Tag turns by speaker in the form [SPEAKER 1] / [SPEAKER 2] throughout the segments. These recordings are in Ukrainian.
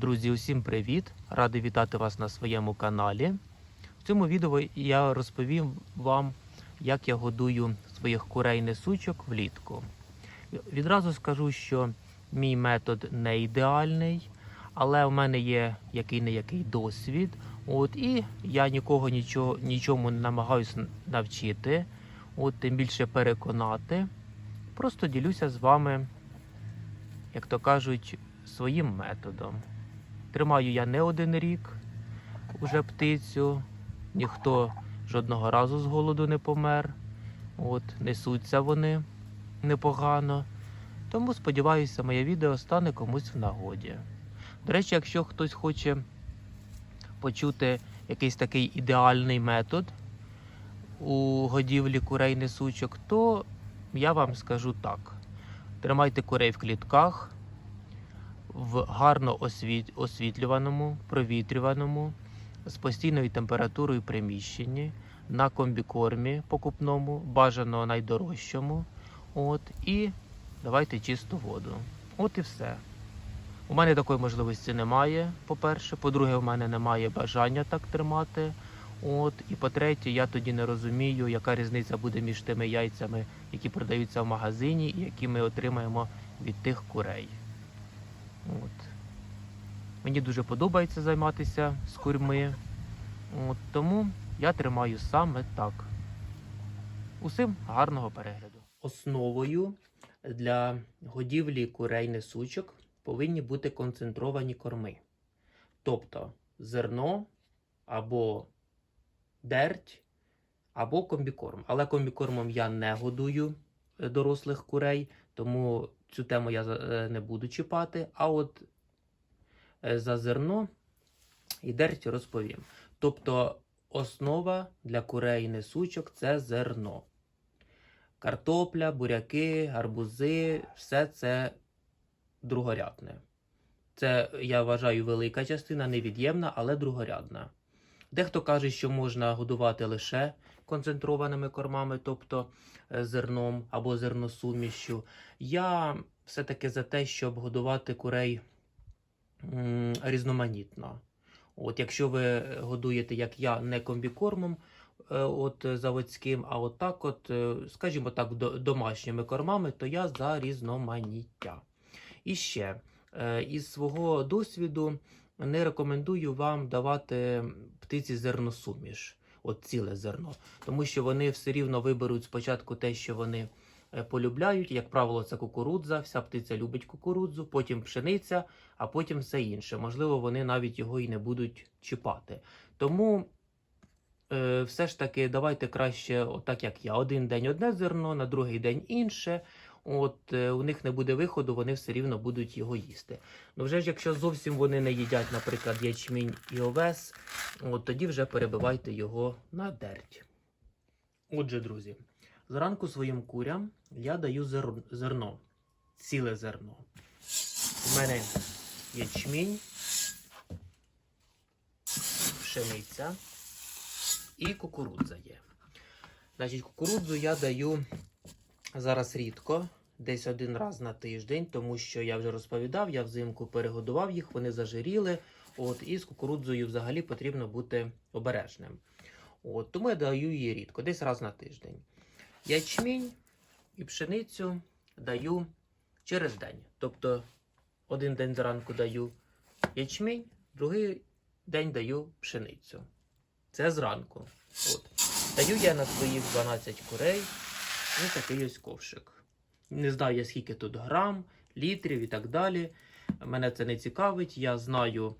[SPEAKER 1] Друзі, усім привіт! Радий вітати вас на своєму каналі. В цьому відео я розповім вам, як я годую своїх курей несучок влітку. Відразу скажу, що мій метод не ідеальний, але в мене є який не який досвід. От, і я нікого нічого, нічому не намагаюся навчити, от, тим більше переконати. Просто ділюся з вами, як то кажуть, своїм методом. Тримаю я не один рік уже птицю, ніхто жодного разу з голоду не помер. От, несуться вони непогано. Тому сподіваюся, моє відео стане комусь в нагоді. До речі, якщо хтось хоче почути якийсь такий ідеальний метод у годівлі курей несучок, то я вам скажу так: тримайте курей в клітках в гарно освіт... освітлюваному, провітрюваному, з постійною температурою приміщенні, на комбікормі покупному, бажано найдорожчому. От, і давайте чисту воду. От і все. У мене такої можливості немає, по-перше. По-друге, у мене немає бажання так тримати. От, і по-третє, я тоді не розумію, яка різниця буде між тими яйцями, які продаються в магазині, і які ми отримаємо від тих курей. От. Мені дуже подобається займатися з курьми. От, тому я тримаю саме так. Усім гарного перегляду. Основою для годівлі курей несучок повинні бути концентровані корми. Тобто зерно або дерть, або комбікорм. Але комбікормом я не годую е, дорослих курей, тому цю тему я е, не буду чіпати. А от е, за зерно і дерть розповім. Тобто основа для курей несучок це зерно. Картопля, буряки, гарбузи все це другорядне. Це, я вважаю, велика частина, невід'ємна, але другорядна. Дехто каже, що можна годувати лише концентрованими кормами, тобто е, зерном або зерносумішю. Я все-таки за те, щоб годувати курей різноманітно. От, якщо ви годуєте, як я, не комбікормом, е, от е, заводським, а от так, от, скажімо так, домашніми кормами, то я за різноманіття. І ще із свого досвіду не рекомендую вам давати птиці зерносуміш, от ціле зерно, тому що вони все рівно виберуть спочатку те, що вони е, полюбляють. Як правило, це кукурудза. Вся птиця любить кукурудзу, потім пшениця, а потім все інше. Можливо, вони навіть його і не будуть чіпати. Тому е, все ж таки давайте краще, отак як я, один день одне зерно, на другий день інше. От е, у них не буде виходу, вони все рівно будуть його їсти. Ну вже ж якщо зовсім вони не їдять, наприклад, ячмінь і овес, от тоді вже перебивайте його на дерть. Отже, друзі, зранку своїм курям я даю зер- зерно, ціле зерно. У мене ячмінь, пшениця і кукурудза є. Значить, кукурудзу я даю зараз рідко, десь один раз на тиждень, тому що я вже розповідав, я взимку перегодував їх, вони зажиріли. От, і з кукурудзою взагалі потрібно бути обережним. От, тому я даю її рідко, десь раз на тиждень. Ячмінь і пшеницю даю через день. Тобто один день зранку даю ячмінь, другий день даю пшеницю. Це зранку. От. Даю я на своїх 12 курей ось такий ось ковшик. Не знаю я скільки тут грам, літрів і так далі. Мене це не цікавить. Я знаю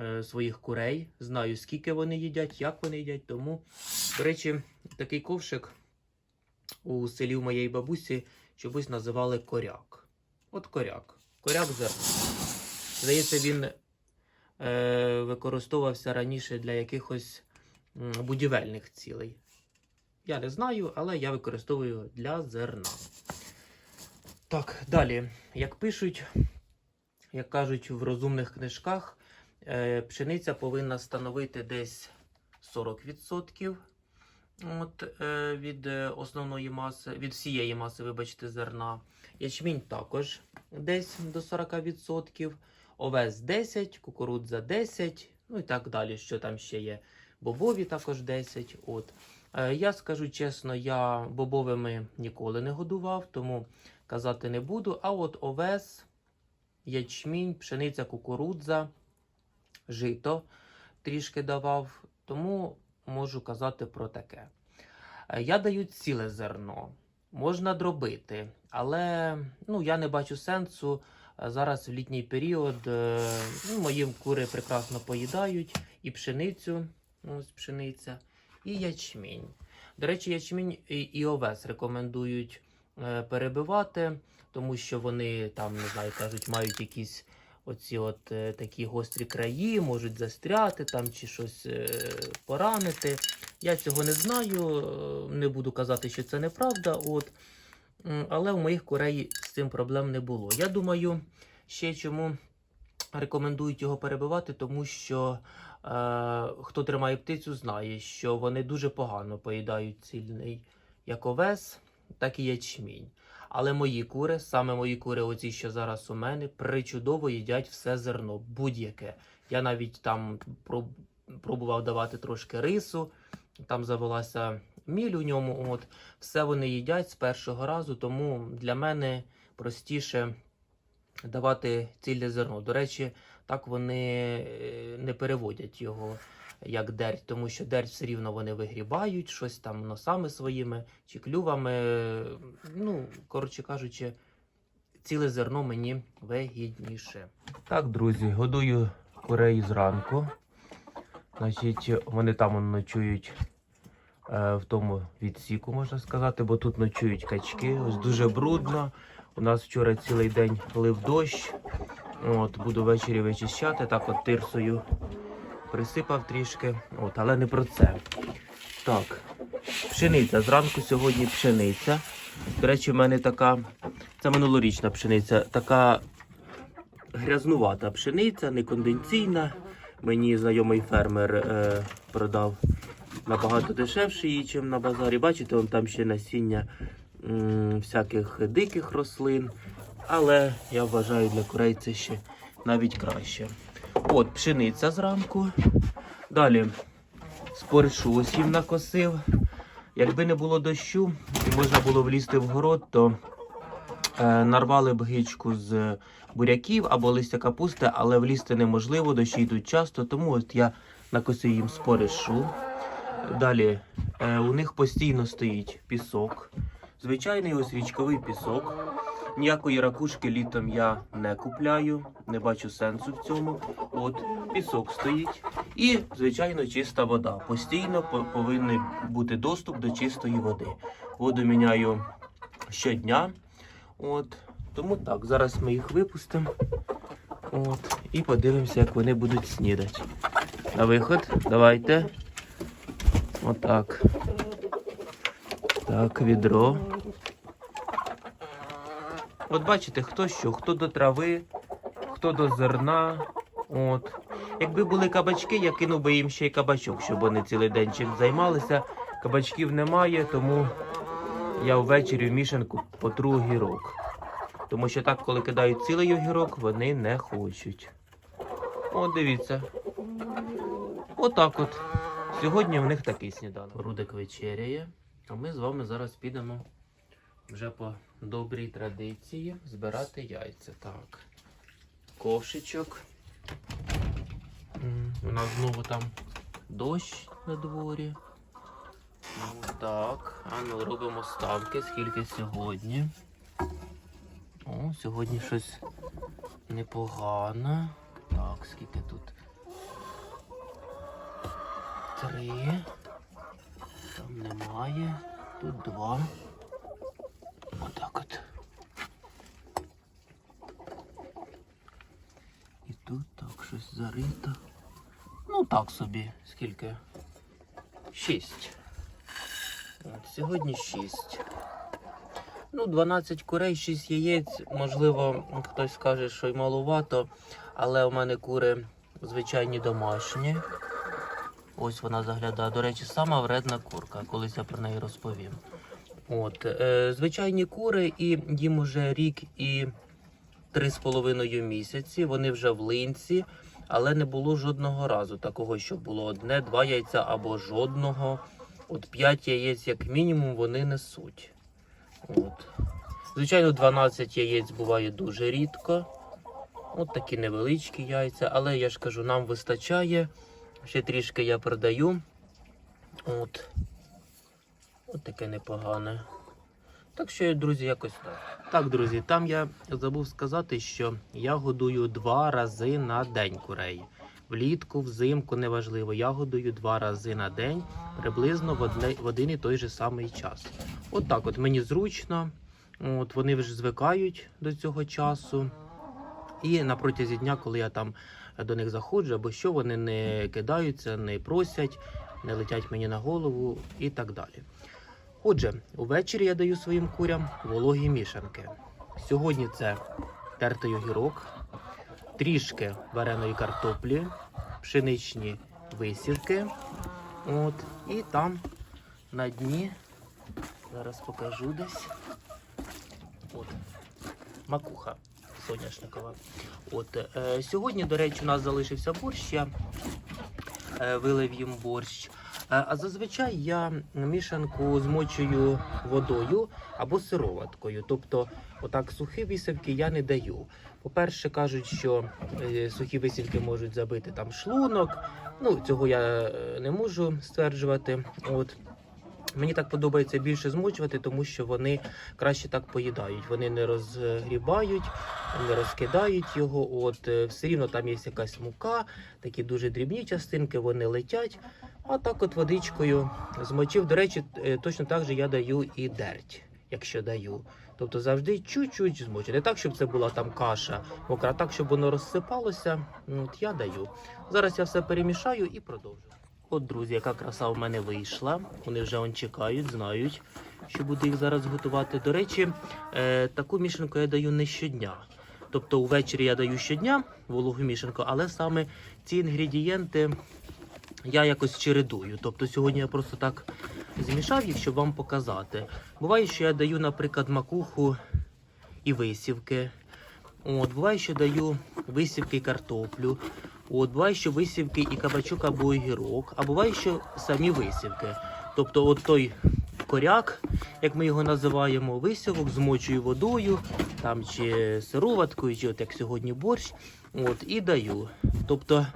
[SPEAKER 1] е, своїх курей, знаю, скільки вони їдять, як вони їдять. Тому, до речі, такий ковшик у селі у моєї бабусі чомусь називали коряк. От коряк. Коряк зерно. Здається, він е, використовувався раніше для якихось будівельних цілей. Я не знаю, але я використовую для зерна. Так, далі. Як пишуть, як кажуть в розумних книжках, е, пшениця повинна становити десь 40% от, е, від е, основної маси, від всієї маси, вибачте, зерна. Ячмінь також десь до 40%. овес 10, кукурудза 10, ну і так далі, що там ще є. Бобові також 10. От. Е, Я скажу чесно, я бобовими ніколи не годував, тому казати не буду. А от овес, ячмінь, пшениця, кукурудза, жито трішки давав, тому можу казати про таке. Е, Я даю ціле зерно, можна дробити, але ну, я не бачу сенсу. Е, Зараз в літній період ну, мої кури прекрасно поїдають і пшеницю, ось пшениця, і ячмінь. До речі, ячмінь і, овес рекомендують е, перебивати, тому що вони там, не знаю, кажуть, мають якісь оці от е, такі гострі краї, можуть застряти там чи щось е, поранити. Я цього не знаю, не буду казати, що це неправда. От. Але у моїх курей з цим проблем не було. Я думаю, ще чому рекомендують його перебивати, тому що хто тримає птицю, знає, що вони дуже погано поїдають цільний як овес, так і ячмінь. Але мої кури, саме мої кури, оці, що зараз у мене, причудово їдять все зерно, будь-яке. Я навіть там пробував давати трошки рису, там завелася міль у ньому. От все вони їдять з першого разу, тому для мене простіше давати цільне зерно. До речі, так вони е, не переводять його як дерть, тому що дерть все рівно вони вигрібають щось там носами своїми чи клювами. Ну, коротше кажучи, ціле зерно мені вигідніше. Так, друзі, годую курей зранку. Значить, вони там ночують е, в тому відсіку, можна сказати, бо тут ночують качки. Ось дуже брудно. У нас вчора цілий день лив дощ. От, буду ввечері вичищати, так от тирсою присипав трішки. От, але не про це. Так, пшениця. Зранку сьогодні пшениця. До речі, в мене така, це минулорічна пшениця, така грязнувата пшениця, не конденційна. Мені знайомий фермер е, продав набагато дешевше її, ніж на базарі. Бачите, там ще насіння м, всяких диких рослин. Але я вважаю для курей це ще навіть краще. От, пшениця зранку. Далі споришу їм накосив. Якби не було дощу і можна було влізти в город, то е, нарвали б гичку з буряків або листя капусти, але влізти неможливо, дощі йдуть часто, тому от я накосив їм споришу. Далі е, у них постійно стоїть пісок. Звичайний ось річковий пісок. Ніякої ракушки літом я не купляю, не бачу сенсу в цьому. От пісок стоїть. І, звичайно, чиста вода. Постійно повинен бути доступ до чистої води. Воду міняю щодня. От. Тому так, зараз ми їх випустимо. От. І подивимося, як вони будуть снідати. На виход, давайте. Отак. Так, відро. От бачите, хто що, хто до трави, хто до зерна. От. Якби були кабачки, я кинув би їм ще й кабачок, щоб вони цілий день чим займалися. Кабачків немає, тому я ввечері в мішанку потру огірок. Тому що так, коли кидають цілий огірок, вони не хочуть. От дивіться. Отак от. Сьогодні в них такий сніданок. Рудик вечеряє, а ми з вами зараз підемо вже по добрій традиції збирати яйця. Так. Ковшичок. У нас знову там дощ на дворі. Ну, так, а ну робимо ставки, скільки сьогодні. О, сьогодні щось непогано. Так, скільки тут? Три. Там немає. Тут два. Отак от. І тут так щось зарито. Ну так собі. Скільки? Шість. От, сьогодні шість. Ну, 12 курей, 6 яєць. Можливо, хтось скаже, що й малувато, але у мене кури звичайні домашні. Ось вона заглядає. До речі, сама вредна курка, колись я про неї розповім. От, е, звичайні кури, і їм уже рік і три з половиною місяці. Вони вже в линці, але не було жодного разу такого, що було одне-два яйця або жодного. От 5 яєць, як мінімум, вони несуть. От. Звичайно, 12 яєць буває дуже рідко. От такі невеличкі яйця, але я ж кажу, нам вистачає. Ще трішки я продаю. От. Таке непогане. Так що, друзі, якось так. Так, друзі, там я забув сказати, що я годую два рази на день курей. Влітку, взимку, неважливо. Я годую два рази на день, приблизно в, одне, в один і той же самий час. От так от мені зручно. От вони вже звикають до цього часу. І на протязі дня, коли я там до них заходжу, або що вони не кидаються, не просять, не летять мені на голову і так далі. Отже, увечері я даю своїм курям вологі мішанки. Сьогодні це тертий огірок, трішки вареної картоплі, пшеничні висівки. От, і там на дні, зараз покажу десь. От, макуха соняшникова. От, е, сьогодні, до речі, у нас залишився борщ. Я е, вилив їм борщ. Е, А зазвичай я мішанку змочую водою або сироваткою. Тобто, отак сухі висівки я не даю. По-перше, кажуть, що е, сухі висівки можуть забити там шлунок. Ну, цього я е, не можу стверджувати. От. Мені так подобається більше змочувати, тому що вони краще так поїдають. Вони не розгрібають, не розкидають його. От е, все рівно там є якась мука, такі дуже дрібні частинки, вони летять. А так от водичкою змочив. До речі, е, точно так же я даю і дерть, якщо даю. Тобто завжди чуть-чуть змочу. Не так, щоб це була там каша мокра, а так, щоб воно розсипалося. От я даю. Зараз я все перемішаю і продовжу. От, друзі, яка краса в мене вийшла. Вони вже он чекають, знають, що буду їх зараз готувати. До речі, е, таку мішанку я даю не щодня. Тобто увечері я даю щодня вологу мішанку, але саме ці інгредієнти я якось чередую. Тобто сьогодні я просто так змішав їх, щоб вам показати. Буває, що я даю, наприклад, макуху і висівки. От, буває, що даю висівки і картоплю. От, буває, що висівки і кабачок або огірок, а буває, що самі висівки. Тобто, от той коряк, як ми його називаємо, висівок, змочую водою, там чи сироваткою, чи от як сьогодні борщ. От, і даю. Тобто,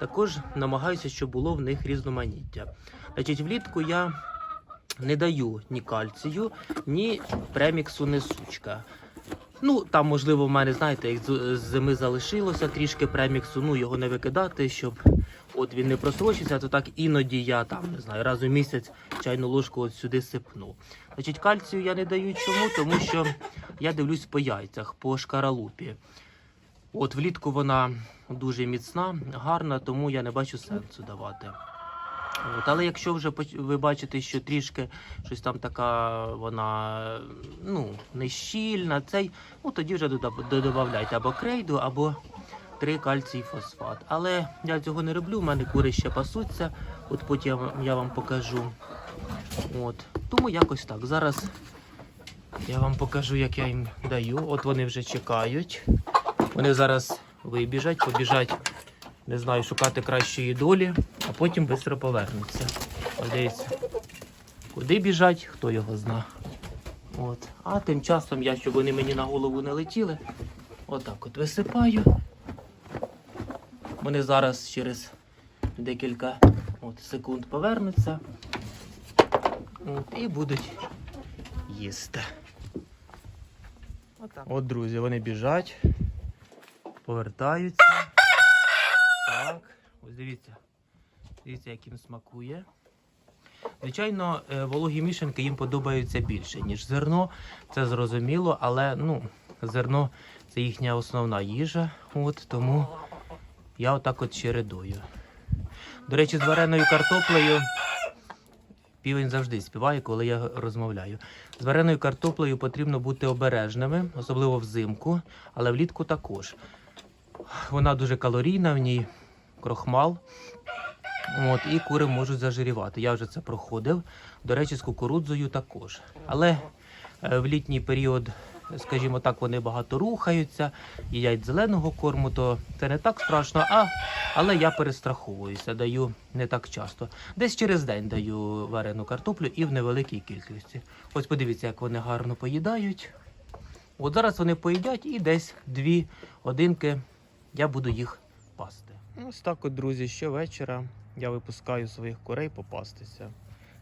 [SPEAKER 1] також намагаюся, щоб було в них різноманіття. Значить, влітку я не даю ні кальцію, ні преміксу несучка. Ну, там, можливо, в мене, знаєте, як з зими залишилося трішки преміксу, ну його не викидати, щоб от він не просрочився, то так іноді я там, не знаю, раз у місяць чайну ложку от сюди сипну. Значить, кальцію я не даю чому, тому що я дивлюсь по яйцях, по шкаралупі. От влітку вона дуже міцна, гарна, тому я не бачу сенсу давати. От, але якщо вже ви бачите, що трішки щось там така вона ну, не цей, ну тоді вже дода- додавайте або крейду, або 3 кальцій фосфат. Але я цього не роблю, в мене кури ще пасуться, от потім я вам покажу. От. Тому якось так. Зараз я вам покажу, як я їм даю. От вони вже чекають. Вони зараз вибіжать, побіжать, не знаю, шукати кращої долі, а потім швидко повернуться. От Дивіться. Куди біжать, хто його зна. От. А тим часом я, щоб вони мені на голову не летіли, отак от висипаю. Вони зараз через декілька от, секунд повернуться. От, і будуть їсти. От, друзі, вони біжать, повертаються. Ось дивіться. Дивіться, як смакує. Звичайно, е, вологі мішанки їм подобаються більше, ніж зерно. Це зрозуміло, але ну, зерно це їхня основна їжа. От, тому я отак от чередую. До речі, з вареною картоплею. Півень завжди співає, коли я розмовляю. З вареною картоплею потрібно бути обережними, особливо взимку, але влітку також. Вона дуже калорійна, в ній крохмал. От, і кури можуть зажирівати. Я вже це проходив. До речі, з кукурудзою також. Але е, в літній період скажімо так, вони багато рухаються, їдять зеленого корму, то це не так страшно, а, але я перестраховуюся, даю не так часто. Десь через день даю варену картоплю і в невеликій кількості. Ось подивіться, як вони гарно поїдають. От зараз вони поїдять і десь дві одинки я буду їх. Ось так от, друзі, щовечора я випускаю своїх курей попастися.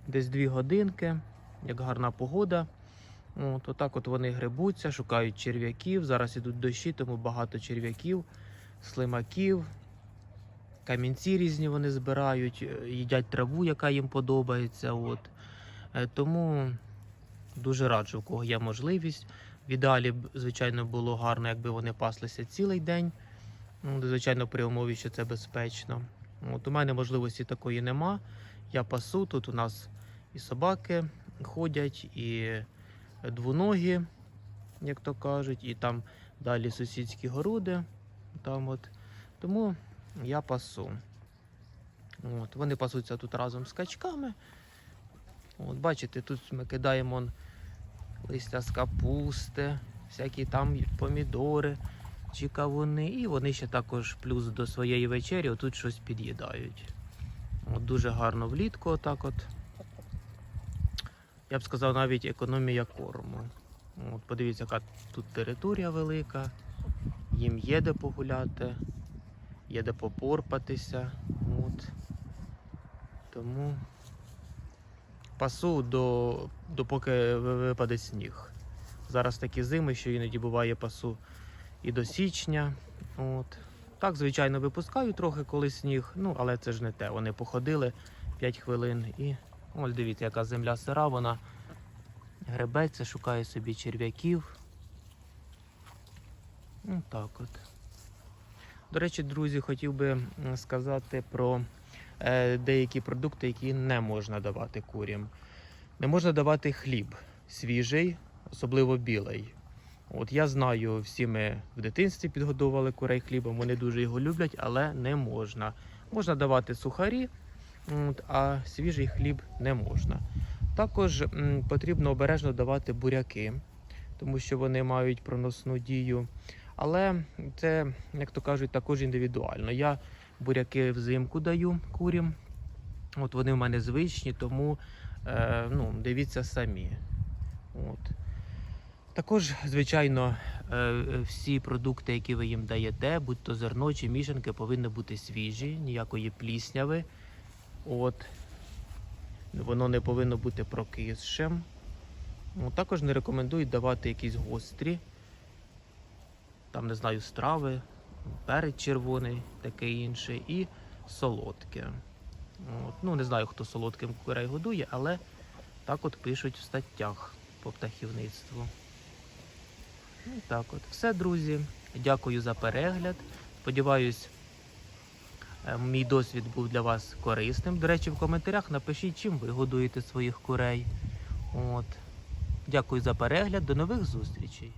[SPEAKER 1] Десь дві годинки, як гарна погода. От, отак от вони грибуться, шукають черв'яків. Зараз ідуть дощі, тому багато черв'яків, слимаків, камінці різні вони збирають, е, їдять траву, яка їм подобається. От. Е, Тому дуже раджу, у кого є можливість. В ідеалі, звичайно, було гарно, якби вони паслися цілий день. Ну, Звичайно, при умові, що це безпечно. От у мене можливості такої нема. Я пасу. Тут у нас і собаки ходять, і двоногі, як то кажуть, і там далі сусідські городи. Там от. Тому я пасу. От, вони пасуться тут разом з качками. От, бачите, тут ми кидаємо листя з капусти, всякі там помідори чи кавуни, і вони ще також плюс до своєї вечері отут щось під'їдають. От дуже гарно влітку, отак от. Я б сказав, навіть економія корму. От подивіться, яка тут територія велика, їм є де погуляти, є де попорпатися. От. Тому пасу до, допоки ви- випаде сніг. Зараз такі зими, що іноді буває пасу і до січня. От. Так, звичайно, випускаю трохи, коли сніг, ну, але це ж не те. Вони походили 5 хвилин і ось дивіться, яка земля сира, вона гребеться, шукає собі черв'яків. Ну, так от. До речі, друзі, хотів би сказати про е, деякі продукти, які не можна давати курям. Не можна давати хліб свіжий, особливо білий. От я знаю, всі ми в дитинстві підгодовували курей хлібом, вони дуже його люблять, але не можна. Можна давати сухарі, а свіжий хліб не можна. Також потрібно обережно давати буряки, тому що вони мають проносну дію. Але це, як то кажуть, також індивідуально. Я буряки взимку даю курям. От вони в мене звичні, тому е, ну, дивіться самі. От. Також, звичайно, е, е, всі продукти, які ви їм даєте, будь то зерно чи мішанки, повинні бути свіжі, ніякої плісняви. От. Воно не повинно бути прокисшим. Ну, також не рекомендують давати якісь гострі, там, не знаю, страви, перець червоний, таке інше, і солодке. От. Ну, не знаю, хто солодким курей годує, але так от пишуть в статтях по птахівництву. Так от. Все, друзі. Дякую за перегляд. Сподіваюсь, е, мій досвід був для вас корисним. До речі, в коментарях напишіть, чим ви годуєте своїх курей. От. Дякую за перегляд. До нових зустрічей.